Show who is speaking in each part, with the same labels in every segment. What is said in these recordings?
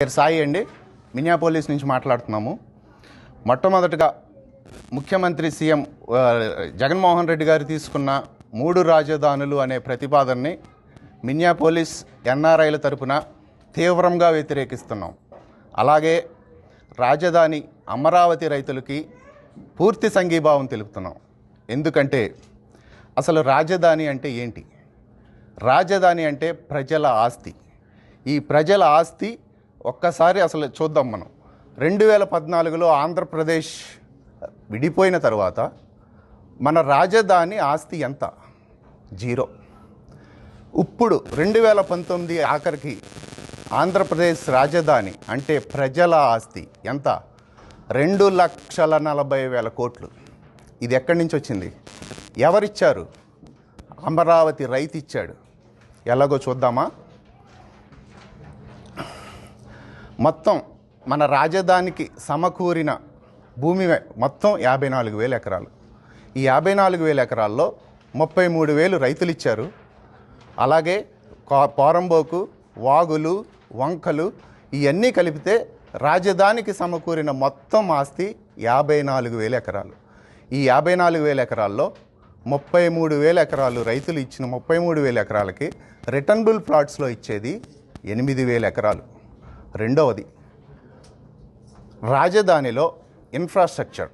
Speaker 1: పేరు సాయి అండి. మినియాపోలీస్ నుంచి మాట్లాడుతున్నాము. మొట్టమొదటిగా ముఖ్యమంత్రి సీఎం జగన్మోహన్ రెడ్డి గారు తీసుకున్న మూడు రాజధానులు అనే ప్రతిపాదనని మినియాపోలీస్ ఎన్ఆర్ఐల తరపున తీవ్రంగా వ్యతిరేకిస్తున్నాం. అలాగే రాజధాని అమరావతి రైతులకి పూర్తి సంఘీభావం తెలుపుతున్నాం. ఎందుకంటే అసలు రాజధాని అంటే ఏంటి? రాజధాని అంటే ప్రజల ఆస్తి. ఈ ప్రజల ఆస్తి ఒక్కసారి అసలు చూద్దాం మనం. రెండు వేల పద్నాలుగులో ఆంధ్రప్రదేశ్ విడిపోయిన తర్వాత మన రాజధాని ఆస్తి ఎంత? జీరో. ఇప్పుడు రెండు వేల పంతొమ్మిది ఆఖరికి ఆంధ్రప్రదేశ్ రాజధాని అంటే ప్రజల ఆస్తి ఎంత? రెండు లక్షల నలభై వేల కోట్లు. ఇది ఎక్కడి నుంచి వచ్చింది? ఎవరిచ్చారు? అమరావతి రైతు ఇచ్చాడు ఎలాగో చూద్దామా? మొత్తం మన రాజధానికి సమకూరిన భూమి మొత్తం యాభై నాలుగు వేల ఎకరాలు. ఈ యాభై నాలుగు వేల ఎకరాల్లో ముప్పై మూడు వేలు రైతులు ఇచ్చారు. అలాగే పోరంబోకు వాగులు వంకలు ఇవన్నీ కలిపితే రాజధానికి సమకూరిన మొత్తం ఆస్తి యాభై నాలుగు వేల ఎకరాలు. ఈ యాభై నాలుగు వేల ఎకరాల్లో ముప్పై మూడు వేల ఎకరాలు రైతులు ఇచ్చిన ముప్పై మూడు వేల ఎకరాలకి రిటర్నబుల్ ప్లాట్స్లో ఇచ్చేది ఎనిమిది వేల ఎకరాలు. రెండవది రాజధానిలో ఇన్ఫ్రాస్ట్రక్చర్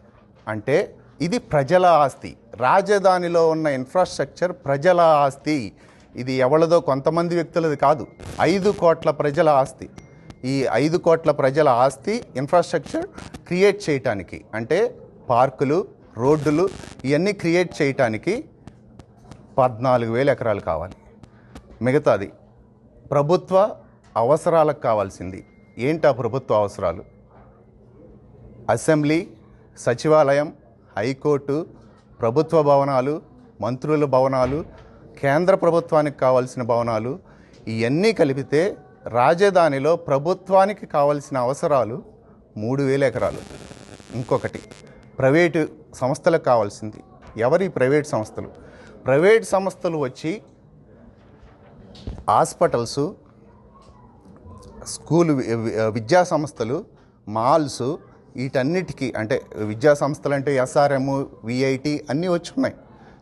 Speaker 1: అంటే ఇది ప్రజల ఆస్తి. రాజధానిలో ఉన్న ఇన్ఫ్రాస్ట్రక్చర్ ప్రజల ఆస్తి. ఇది ఎవరిదో కొంతమంది వ్యక్తులది కాదు. ఐదు కోట్ల ప్రజల ఆస్తి. ఈ ఐదు కోట్ల ప్రజల ఆస్తి ఇన్ఫ్రాస్ట్రక్చర్ క్రియేట్ చేయటానికి అంటే పార్కులు రోడ్డులు ఇవన్నీ క్రియేట్ చేయటానికి పద్నాలుగు వేల ఎకరాలు కావాలి. మిగతాది ప్రభుత్వ అవసరాలకు కావాల్సింది. ఏంటి ఆ ప్రభుత్వ అవసరాలు? అసెంబ్లీ సచివాలయం హైకోర్టు ప్రభుత్వ భవనాలు మంత్రుల భవనాలు కేంద్ర ప్రభుత్వానికి కావాల్సిన భవనాలు ఇవన్నీ కలిపితే రాజధానిలో ప్రభుత్వానికి కావాల్సిన అవసరాలు మూడు వేల ఎకరాలు. ఇంకొకటి ప్రైవేటు సంస్థలకు కావాల్సింది. ఎవరి ప్రైవేట్ సంస్థలు? ప్రైవేట్ సంస్థలు వచ్చి హాస్పిటల్సు స్కూల్ వి- విద్యా సంస్థలు మాల్స్ వీటన్నిటికీ అంటే విద్యా సంస్థలు అంటే ఎస్ఆర్ఎం విఐటి అన్నీ వచ్చి ఉన్నాయి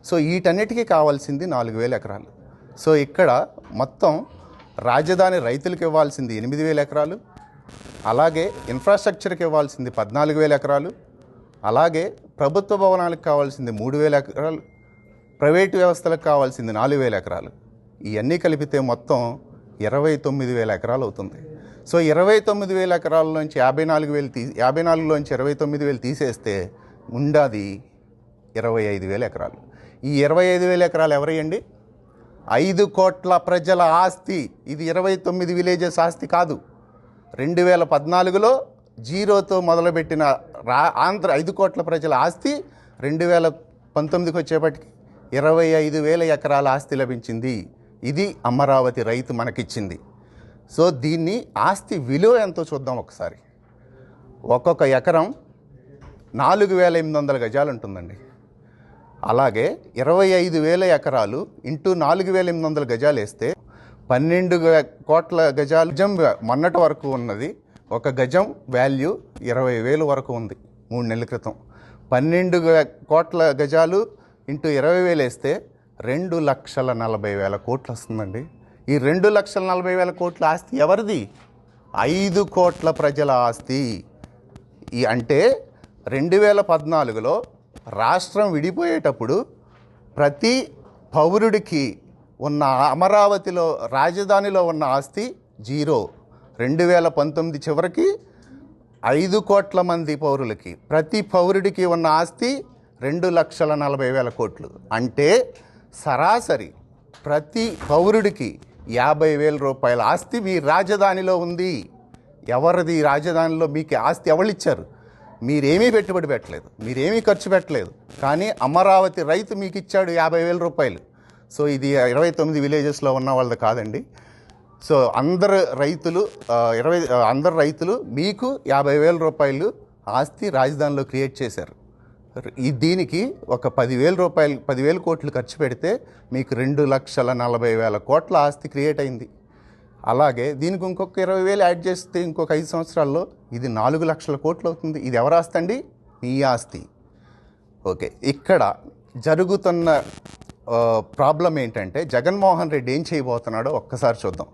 Speaker 1: సో వీటన్నిటికీ కావాల్సింది నాలుగు వేల ఎకరాలు. సో ఇక్కడ మొత్తం రాజధాని రైతులకు ఇవ్వాల్సింది ఎనిమిది వేల ఎకరాలు. అలాగే ఇన్ఫ్రాస్ట్రక్చర్కి ఇవ్వాల్సింది పద్నాలుగు వేల ఎకరాలు. అలాగే ప్రభుత్వ భవనాలకు కావాల్సింది మూడు వేల ఎకరాలు. ప్రైవేటు వ్యవస్థలకు కావాల్సింది నాలుగు వేల ఎకరాలు. ఇవన్నీ కలిపితే మొత్తం ఇరవై తొమ్మిది వేల ఎకరాలు అవుతుంది. సో ఇరవై తొమ్మిది వేల ఎకరాలలోంచి యాభై నాలుగు వేలు తీ యాభై నాలుగులోంచి ఇరవై తొమ్మిది వేలు తీసేస్తే ఉండాది ఇరవై ఐదు వేల ఎకరాలు. ఈ ఇరవై ఐదు వేల ఎకరాలు ఎవరయ్యండి? ఐదు కోట్ల ప్రజల ఆస్తి. ఇది ఇరవై తొమ్మిది విలేజెస్ ఆస్తి కాదు. రెండు వేల పద్నాలుగులో జీరోతో మొదలుపెట్టిన రా ఆంధ్ర ఐదు కోట్ల ప్రజల ఆస్తి రెండు వేల పంతొమ్మిదికి వచ్చేపటికి ఇరవై ఐదు వేల ఎకరాల ఆస్తి లభించింది. ఇది అమరావతి రైతు మనకిచ్చింది. సో దీన్ని ఆస్తి విలువ ఎంతో చూద్దాం ఒకసారి. ఒక్కొక్క ఎకరం నాలుగు వేల ఎనిమిది వందల గజాలు ఉంటుందండి. అలాగే ఇరవై ఐదు వేల ఎకరాలు ఇంటూ నాలుగు వేల ఎనిమిది వందల గజాలు వేస్తే పన్నెండు కోట్ల గజాలు గజం మొన్నటి వరకు ఉన్నది. ఒక గజం వాల్యూ ఇరవై వేలు వరకు ఉంది మూడు నెలల క్రితం. పన్నెండు కోట్ల గజాలు ఇంటూ ఇరవై వేలు వేస్తే రెండు లక్షల నలభై వేల కోట్లు వస్తుందండి. ఈ రెండు లక్షల నలభై వేల కోట్ల ఆస్తి ఎవరిది? ఐదు కోట్ల ప్రజల ఆస్తి. ఈ అంటే రెండు వేల పద్నాలుగులో రాష్ట్రం విడిపోయేటప్పుడు ప్రతి పౌరుడికి ఉన్న అమరావతిలో రాజధానిలో ఉన్న ఆస్తి జీరో. రెండు వేల పంతొమ్మిది చివరికి ఐదు కోట్ల మంది పౌరులకి ప్రతి పౌరుడికి ఉన్న ఆస్తి రెండు లక్షల నలభై వేల కోట్లు. అంటే సరాసరి ప్రతి పౌరుడికి యాభై వేల రూపాయల ఆస్తి మీ రాజధానిలో ఉంది. ఎవరిది రాజధానిలో మీకు ఆస్తి ఎవరిచ్చారు మీరేమీ పెట్టుబడి పెట్టలేదు. మీరేమీ ఖర్చు పెట్టలేదు. కానీ అమరావతి రైతు మీకు ఇచ్చాడు యాభై వేల రూపాయలు. సో ఇది ఇరవై తొమ్మిది విలేజెస్లో ఉన్న వాళ్ళది కాదండి. సో అందరు రైతులు ఇరవై అందరు రైతులు మీకు యాభై వేల రూపాయలు ఆస్తి రాజధానిలో క్రియేట్ చేశారు. దీనికి ఒక పదివేల రూపాయలు పదివేల కోట్లు ఖర్చు పెడితే మీకు రెండు లక్షల నలభై వేల కోట్ల ఆస్తి క్రియేట్ అయింది. అలాగే దీనికి ఇంకొక ఇరవై వేలు యాడ్ చేస్తే ఇంకొక ఐదు సంవత్సరాల్లో ఇది నాలుగు లక్షల కోట్లు అవుతుంది. ఇది ఎవరు ఆస్తి అండి? మీ ఆస్తి. ఓకే ఇక్కడ జరుగుతున్న ప్రాబ్లం ఏంటంటే జగన్మోహన్ రెడ్డి ఏం చేయబోతున్నాడో ఒక్కసారి చూద్దాం.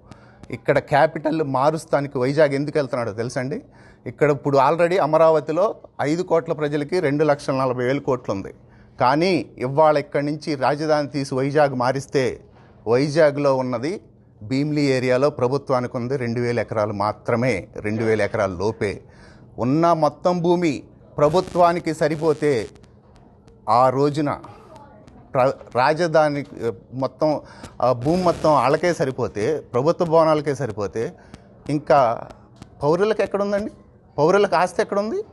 Speaker 1: ఇక్కడ క్యాపిటల్ మారుస్తానికి వైజాగ్ ఎందుకు వెళ్తున్నాడో తెలుసండి? ఇక్కడ ఇప్పుడు ఆల్రెడీ అమరావతిలో ఐదు కోట్ల ప్రజలకి రెండు లక్షల నలభై వేల కోట్లు ఉంది కానీ ఇవాళ ఇక్కడి నుంచి రాజధాని తీసి వైజాగ్ మారిస్తే వైజాగ్లో ఉన్నది భీమ్లీ ఏరియాలో ప్రభుత్వానికి ఉంది రెండు వేల ఎకరాలు మాత్రమే రెండు వేల ఎకరాల లోపే. ఉన్న మొత్తం భూమి ప్రభుత్వానికి సరిపోతే ఆ రోజున రాజధాని మొత్తం భూమి మొత్తం వాళ్ళకే సరిపోతే ప్రభుత్వ భవనాలకే సరిపోతే ఇంకా పౌరులకు ఎక్కడుందండి? పౌరులకు ఆస్తి ఎక్కడుంది?